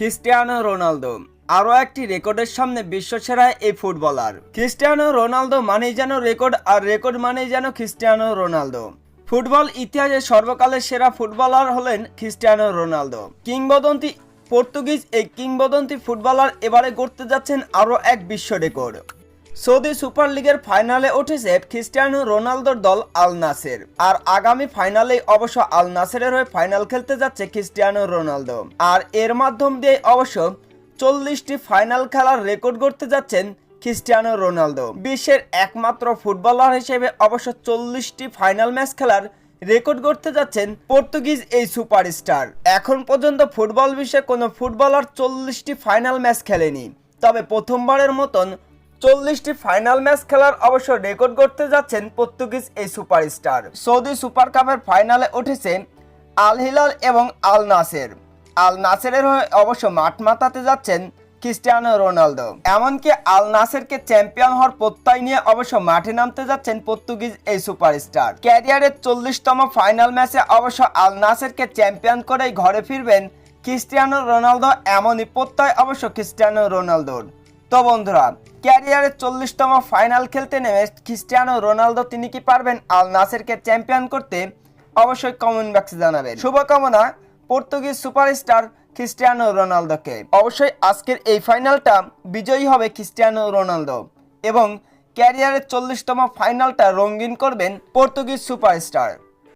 খ্রিস্টিয়ানো Ronaldo, আরও একটি রেকর্ডের সামনে বিশ্বসেরা এই ফুটবলার। খ্রিস্টিয়ানো রোনালদো মানেই যেন রেকর্ড, আর রেকর্ড মানেই যেন খ্রিস্টিয়ানো রোনালদো। ফুটবল ইতিহাসে সর্বকালের সেরা ফুটবলার হলেন খ্রিস্টিয়ানো রোনালদো। কিংবদন্তি পর্তুগিজ এই কিংবদন্তি ফুটবলার এবারে গড়তে যাচ্ছেন আরও এক বিশ্ব রেকর্ড। সৌদি সুপার লিগের ফাইনালে উঠেছে খ্রিস্টিয়ানো রোনালদোর দল আল নাসের। আর আগামী ফাইনালে অবশ্য আল নাসেরের হয়ে ফাইনাল খেলতে যাচ্ছে খ্রিস্টিয়ানো রোনালদো। আর এর মাধ্যম দিয়ে অবশ্য চল্লিশটি ফাইনাল খেলার রেকর্ড করতে যাচ্ছেন খ্রিস্টিয়ানো রোনালদো। বিশ্বের একমাত্র ফুটবলার হিসেবে অবশ্য চল্লিশটি ফাইনাল ম্যাচ খেলার রেকর্ড করতে যাচ্ছেন পর্তুগিজ এই সুপারস্টার। এখন পর্যন্ত ফুটবল বিশ্বে কোনো ফুটবলার চল্লিশটি ফাইনাল ম্যাচ খেলেনি। তবে প্রথমবারের মতন চল্লিশটি ফাইনাল ম্যাচ খেলার অবশ্য রেকর্ড করতে যাচ্ছেন পর্তুগিজ এই সুপারস্টার। সৌদি সুপার কাপের ফাইনালে উঠেছে আল হিলাল এবং আল নাসের। আল নাসেরের হয়ে অবশ্য মাঠ মাতাতে যাচ্ছেন ক্রিস্টিয়ানো রোনালদো। এমনকি আল নাসেরকে চ্যাম্পিয়ন হওয়ার প্রত্যয় নিয়ে অবশ্য মাঠে নামতে যাচ্ছেন পর্তুগিজ এই সুপারস্টার। ক্যারিয়ারের চল্লিশতম ফাইনাল ম্যাচে অবশ্য আল নাসেরকে চ্যাম্পিয়ন করেই ঘরে ফিরবেন ক্রিস্টিয়ানো রোনালদো, এমনই প্রত্যয় অবশ্য ক্রিস্টিয়ানো রোনালদোর। তো বন্ধুরা ক্যারিয়ারের চল্লিশতম ফাইনাল খেলতে নেমে ক্রিস্টিয়ানো রোনালদো তিনি কি পারবেন? আল নাসেরকে চ্যাম্পিয়ন করতে অবশ্যই কমেন্ট বক্সে জানাবেন। শুভকামনা পর্তুগিজ সুপারস্টার ক্রিস্টিয়ানো রোনালদোকে। অবশ্যই আজকের এই ফাইনালটা বিজয়ী হবে ক্রিস্টিয়ানো রোনালদো এবং ক্যারিয়ারের চল্লিশতম ফাইনালটা রঙিন করবেন পর্তুগিজ সুপারস্টার।